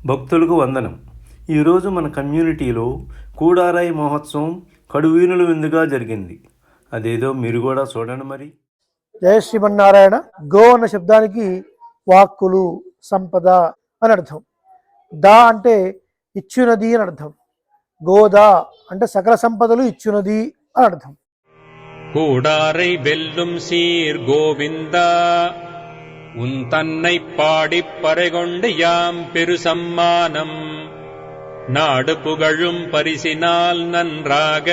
భక్తులకు వందనం ఈరోజు మన కమ్యూనిటీలో కూడారాయి మహోత్సవం కడువీనుల విందుగా జరిగింది అదేదో మీరు కూడా చూడండి మరి జయ శ్రీమన్నారాయణ గో అన్న శబ్దానికి వాక్కులు సంపద అని అర్థం దా అంటే ఇచ్చునది అని అర్థం గోదా అంటే సకల సంపదలు ఇచ్చునది అని అర్థం கூடாரை வெல்லும் சீர் கோவிந்தா உன் தன்னை பாடிப் பறைகொண்டு யாம் பெரு சம்மானம் நாடு புகழும் பரிசினால் நன்றாக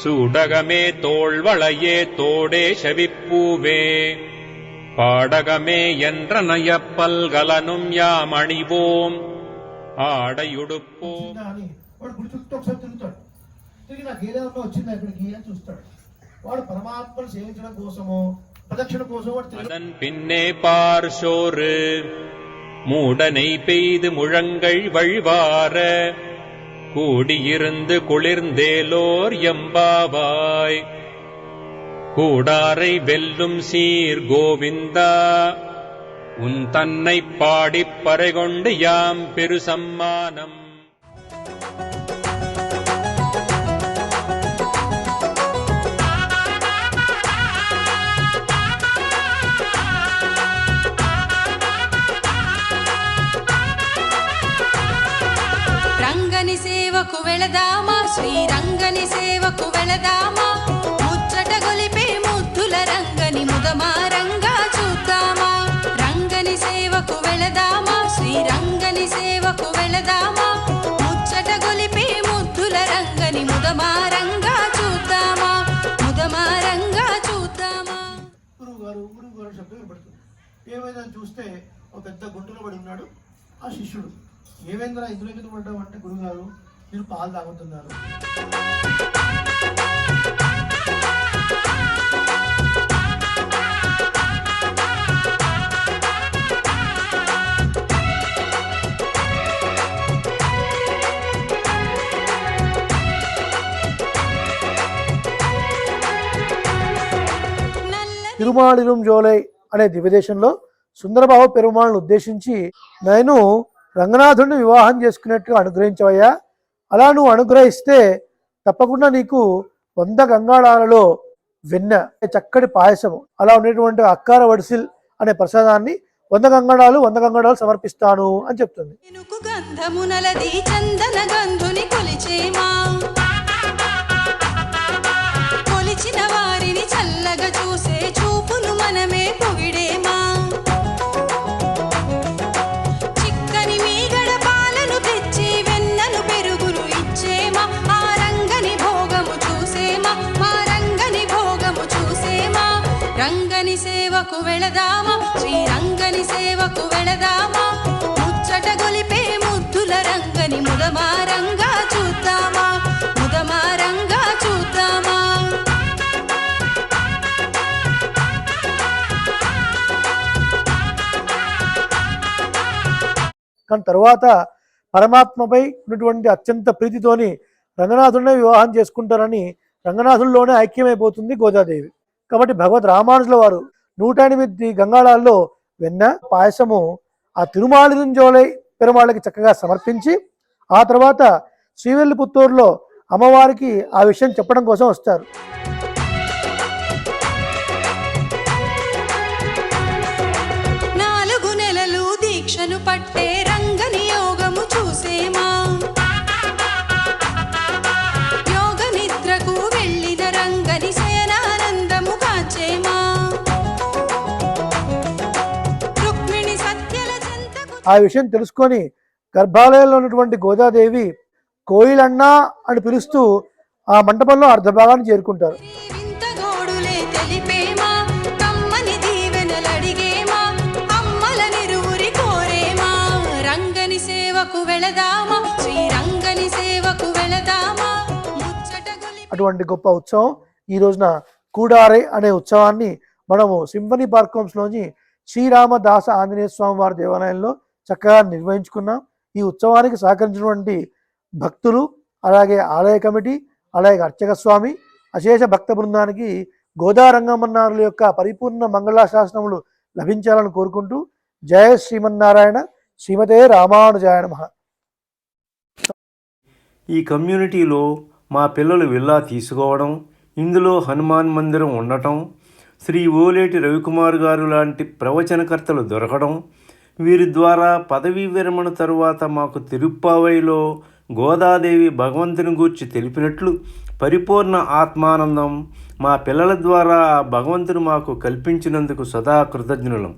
சூடகமே தோள்வளையே தோடே செவிப்பூவே பாடகமே என்ற நயப்பல்கலனும் யாம் அணிவோம் ஆடையுடுப்போம் అని వాడు గుడి చుట్టూ ఒకసారి తిరుగుతాడు తిరిగి నాకు ఏదైనా వచ్చిందా ఇక్కడికి అని చూస్తాడు వాడు పరమాత్మను సేవించడం కోసము அதன் பின்னே பார்ஷோரு மூடனை பெய்து முழங்கள் வழிவார. கூடியிருந்து குளிர்ந்தேலோர் எம்பாவாய். கூடாரை வெல்லும் சீர் கோவிந்தா. உன் தன்னை பாடிப் பறைகொண்டு யாம் பெருசம்மானம். రంగని సేవకు వెళదామా? శ్రీరంగని సేవకు వెళదామా? ముచ్చట గొలిపే ముద్దుల రంగని ముదమారంగా చూద్దామా? రంగని సేవకు వెళదామా? శ్రీరంగని సేవకు వెళదామా? ముచ్చట గొలిపే ముద్దుల రంగని ముదమారంగా చూద్దామా? ముదమారంగా చూద్దామా? గురువు గారు గురువు గారు శబ్దం వినపడుతుంది. చూస్తే ఒక పెద్ద గుంటలో పడి ఉన్నాడు ఆ శిష్యుడు. ఏమైందిరా? ఇందులో మీద పడ్డావు అంటే గురువుగారు మీరు పాలు తాగుతున్నారు. నల్ల జోలై అనే దివ్యదేశంలో సుందరబాబు పెరుమాళ్ళను ఉద్దేశించి నేను రంగనాథుడిని వివాహం చేసుకున్నట్టుగా అనుగ్రహించవయ్యా. అలా నువ్వు అనుగ్రహిస్తే తప్పకుండా నీకు వంద గంగాళాలలో వెన్న చక్కటి పాయసము అలా ఉండేటువంటి అక్కార వడిసిల్ అనే ప్రసాదాన్ని వంద గంగాళాలు వంద గంగాళాలు సమర్పిస్తాను అని చెప్తుంది. సేవకు వెళదామా? శ్రీరంగని సేవకు వెళదామా? ముచ్చట గొలిపే ముద్దుల రంగని ముదమారంగా చూద్దామా? ముదమారంగా చూద్దామా? కానీ తర్వాత పరమాత్మపై ఉన్నటువంటి అత్యంత ప్రీతితోని రంగనాథుడినే వివాహం చేసుకుంటారని రంగనాథుల్లోనే ఐక్యమైపోతుంది గోదాదేవి. కాబట్టి భగవత్ రామానుజుల వారు నూట ఎనిమిది గంగాళాల్లో వెన్న పాయసము ఆ తిరుమాళింజోలై పెరుమాళ్ళకి చక్కగా సమర్పించి ఆ తర్వాత శ్రీవెల్లిపుత్తూరులో అమ్మవారికి ఆ విషయం చెప్పడం కోసం వస్తారు. నాలుగు నెలలు దీక్షను పట్టే ఆ విషయం తెలుసుకొని గర్భాలయంలో ఉన్నటువంటి గోదాదేవి కోయిలన్నా అని పిలుస్తూ ఆ మంటపంలో అర్ధభాగాన్ని చేరుకుంటారు. అటువంటి గొప్ప ఉత్సవం ఈ రోజున కూడారే అనే ఉత్సవాన్ని మనము సింఫనీ పార్క్లోని శ్రీరామదాస ఆంజనేయ స్వామి వారి దేవాలయంలో చక్కగా నిర్వహించుకున్నాం. ఈ ఉత్సవానికి సహకరించినటువంటి భక్తులు అలాగే ఆలయ కమిటీ అలాగే అర్చక స్వామి అశేష భక్త బృందానికి గోదారంగమన్నారుల యొక్క పరిపూర్ణ మంగళాశాసనములు లభించాలని కోరుకుంటూ జయ శ్రీమన్నారాయణ శ్రీమతే రామానుజాయ నమ. ఈ కమ్యూనిటీలో మా పిల్లలు విల్లా తీసుకోవడం ఇందులో హనుమాన్ మందిరం ఉండటం శ్రీ ఓలేటి రవికుమార్ గారు లాంటి ప్రవచనకర్తలు దొరకడం వీరి ద్వారా పదవీ విరమణ తరువాత మాకు తిరుప్పావైలో గోదాదేవి భగవంతుని గూర్చి తెలిపినట్లు పరిపూర్ణ ఆత్మానందం మా పిల్లల ద్వారా ఆ భగవంతుడు మాకు కల్పించినందుకు సదా కృతజ్ఞులం.